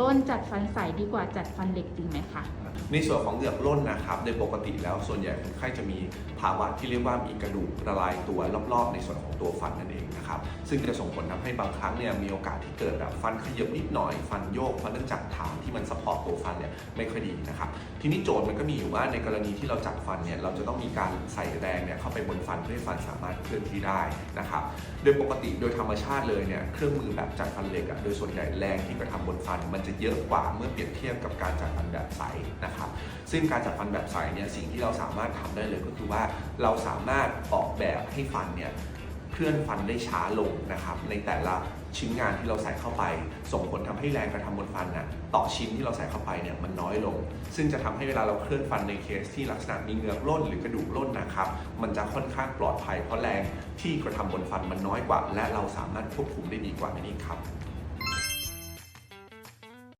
ร่นจัดฟันใสดีกว่าจัดฟันเหล็กจริงไหมคะในส่วนของเหงือกร่นนะครับโดยปกติแล้วส่วนใหญ่คนไข้จะมีภาวะที่เรียกว่ามีกระดูกละลายตัวรอบๆ ในส่วนของตัวฟันนั่นเองนะครับซึ่งจะส่งผลทำให้บางครั้งเนี่ยมีโอกาสที่เกิดแบบฟันขยับนิดหน่อยฟันโยกเพราะเนื่องจากฐานที่มันซัพพอร์ตตัวฟันเนี่ยไม่ค่อยดีนะครับทีนี้โจทย์มันก็มีอยู่ว่าในกรณีที่เราจัดฟันเนี่ยเราจะต้องมีการใส่แรงเนี่ยเข้าไปบนฟันเพื่อให้ฟันสามารถเคลื่อนที่ได้นะครับโดยปกติโดยธรรมชาติเลยเนี่ยเครื่องมือแบบจัดฟันเหล็กอะโดยส่วนใหญ่แรงที่กระทำบนฟันมันจะเยอะกว่าเมื่อเปรียบเทียบกับการจัดฟันแบบใสนะครับ ซึ่งการจัดฟันแบบใสเนี่ยสิ่งที่เราสามารถทำได้เลยก็คือว่าเราสามารถออกแบบให้ฟันเนี่ยเคลื่อนฟันได้ช้าลงนะครับในแต่ละชิ้นงานที่เราใส่เข้าไป ส่งผลทำให้แรงกระทำบนฟันน่ะต่อชิ้นที่เราใส่เข้าไปเนี่ยมันน้อยลง ซึ่งจะทำให้เวลาเราเคลื่อนฟันในเคสที่ลักษณะมีเหงือกร่นหรือกระดูกร่นนะครับมันจะค่อนข้างปลอดภัยเพราะแรงที่กระทำบนฟันมันน้อยกว่า และเราสามารถควบคุมได้ดีกว่านั่ครับ